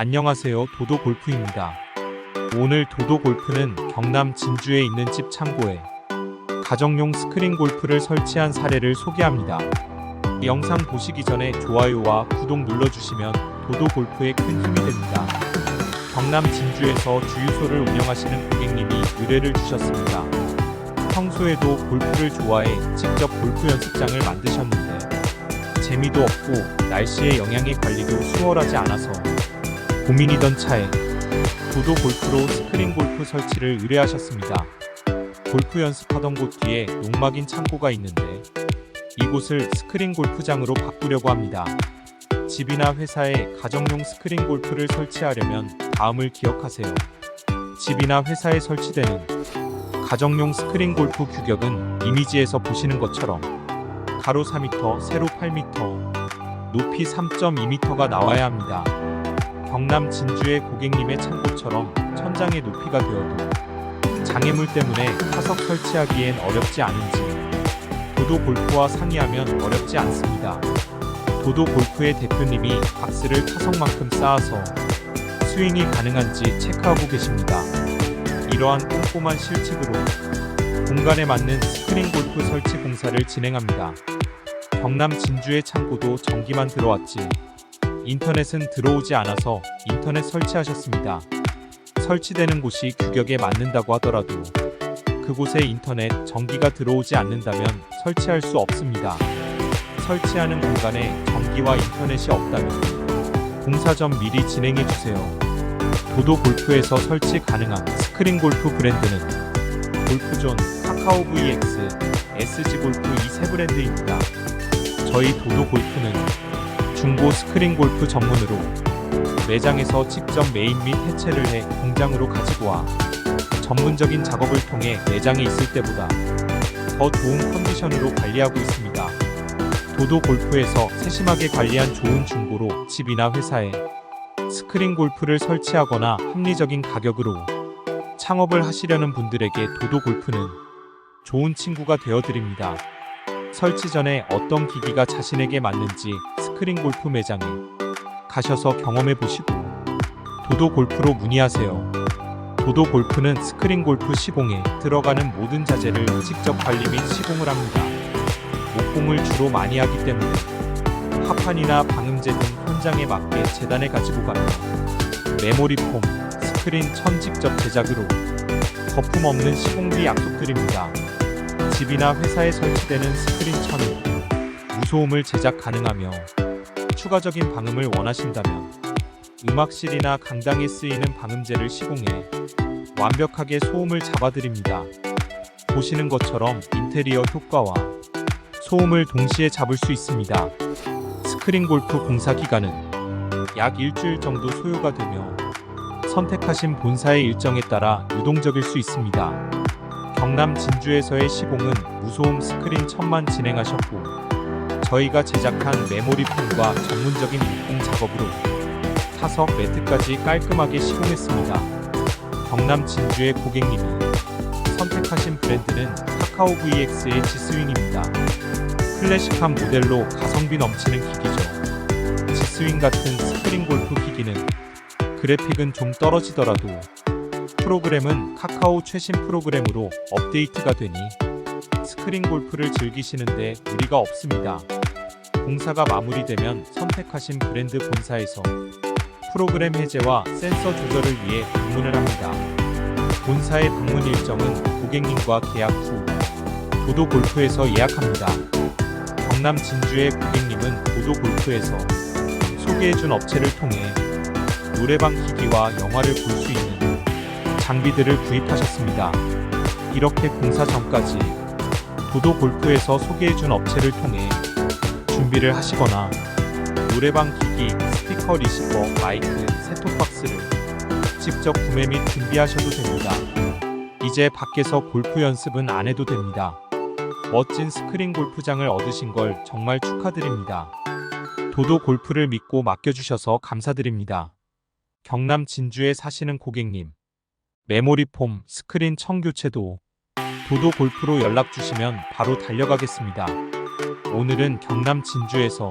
안녕하세요. 도도 골프입니다. 오늘 도도 골프는 경남 진주에 있는 집 창고에 가정용 스크린 골프를 설치한 사례를 소개합니다. 이 영상 보시기 전에 좋아요와 구독 눌러주시면 도도 골프에 큰 힘이 됩니다. 경남 진주에서 주유소를 운영하시는 고객님이 의뢰를 주셨습니다. 평소에도 골프를 좋아해 직접 골프 연습장을 만드셨는데 재미도 없고 날씨의 영향에 관리도 수월하지 않아서 고민이던 차에 도도 골프로 스크린 골프 설치를 의뢰하셨습니다. 골프 연습하던 곳 뒤에 농막인 창고가 있는데 이곳을 스크린 골프장으로 바꾸려고 합니다. 집이나 회사에 가정용 스크린 골프를 설치하려면 다음을 기억하세요. 집이나 회사에 설치되는 가정용 스크린 골프 규격은 이미지에서 보시는 것처럼 가로 4m, 세로 8m, 높이 3.2m가 나와야 합니다. 경남 진주의 고객님의 창고처럼 천장의 높이가 되어도 장애물 때문에 타석 설치하기엔 어렵지 않은지 도도 골프와 상의하면 어렵지 않습니다. 도도 골프의 대표님이 박스를 타석만큼 쌓아서 스윙이 가능한지 체크하고 계십니다. 이러한 꼼꼼한 실측으로 공간에 맞는 스크린 골프 설치 공사를 진행합니다. 경남 진주의 창고도 전기만 들어왔지 인터넷은 들어오지 않아서 인터넷 설치하셨습니다. 설치되는 곳이 규격에 맞는다고 하더라도 그곳에 인터넷, 전기가 들어오지 않는다면 설치할 수 없습니다. 설치하는 공간에 전기와 인터넷이 없다면 공사 전 미리 진행해 주세요. 도도 골프에서 설치 가능한 스크린 골프 브랜드는 골프존, 카카오 VX, SG 골프 이 세 브랜드입니다. 저희 도도 골프는 중고 스크린 골프 전문으로 매장에서 직접 메인 및 해체를 해 공장으로 가지고 와 전문적인 작업을 통해 매장에 있을 때보다 더 좋은 컨디션으로 관리하고 있습니다. 도도 골프에서 세심하게 관리한 좋은 중고로 집이나 회사에 스크린 골프를 설치하거나 합리적인 가격으로 창업을 하시려는 분들에게 도도 골프는 좋은 친구가 되어 드립니다. 설치 전에 어떤 기기가 자신에게 맞는지 스크린 골프 매장에 가셔서 경험해 보시고 도도 골프로 문의하세요. 도도 골프는 스크린 골프 시공에 들어가는 모든 자재를 직접 관리 및 시공을 합니다. 목공을 주로 많이 하기 때문에 합판이나 방음제 등 현장에 맞게 재단해 가지고 가며 메모리 폼, 스크린 천 직접 제작으로 거품 없는 시공비 약속드립니다. 집이나 회사에 설치되는 스크린 천은 무소음을 제작 가능하며 추가적인 방음을 원하신다면 음악실이나 강당에 쓰이는 방음제를 시공해 완벽하게 소음을 잡아드립니다. 보시는 것처럼 인테리어 효과와 소음을 동시에 잡을 수 있습니다. 스크린 골프 공사 기간은 약 일주일 정도 소요가 되며 선택하신 본사의 일정에 따라 유동적일 수 있습니다. 경남 진주에서의 시공은 무소음 스크린 천만 진행하셨고 저희가 제작한 메모리 폼과 전문적인 목공 작업으로 타석 매트까지 깔끔하게 시공했습니다. 경남 진주의 고객님이 선택하신 브랜드는 카카오 VX의 G스윙입니다. 클래식한 모델로 가성비 넘치는 기기죠. G스윙 같은 스크린 골프 기기는 그래픽은 좀 떨어지더라도 프로그램은 카카오 최신 프로그램으로 업데이트가 되니 스크린 골프를 즐기시는데 무리가 없습니다. 공사가 마무리되면 선택하신 브랜드 본사에서 프로그램 해제와 센서 조절을 위해 방문을 합니다. 본사의 방문 일정은 고객님과 계약 후 도도 골프에서 예약합니다. 경남 진주의 고객님은 도도 골프에서 소개해준 업체를 통해 노래방 기기와 영화를 볼 수 있는 장비들을 구입하셨습니다. 이렇게 공사 전까지 도도 골프에서 소개해준 업체를 통해 준비를 하시거나 노래방 기기, 스피커 리시버, 마이크, 셋톱박스를 직접 구매 및 준비하셔도 됩니다. 이제 밖에서 골프 연습은 안 해도 됩니다. 멋진 스크린 골프장을 얻으신 걸 정말 축하드립니다. 도도 골프를 믿고 맡겨주셔서 감사드립니다. 경남 진주에 사시는 고객님, 메모리 폼, 스크린 청교체도 도도 골프로 연락 주시면 바로 달려가겠습니다. 오늘은 경남 진주에서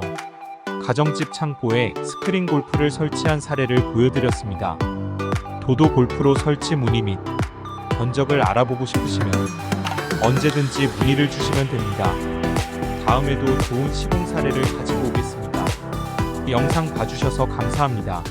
가정집 창고에 스크린 골프를 설치한 사례를 보여드렸습니다. 도도 골프로 설치 문의 및 견적을 알아보고 싶으시면 언제든지 문의를 주시면 됩니다. 다음에도 좋은 시공 사례를 가지고 오겠습니다. 영상 봐주셔서 감사합니다.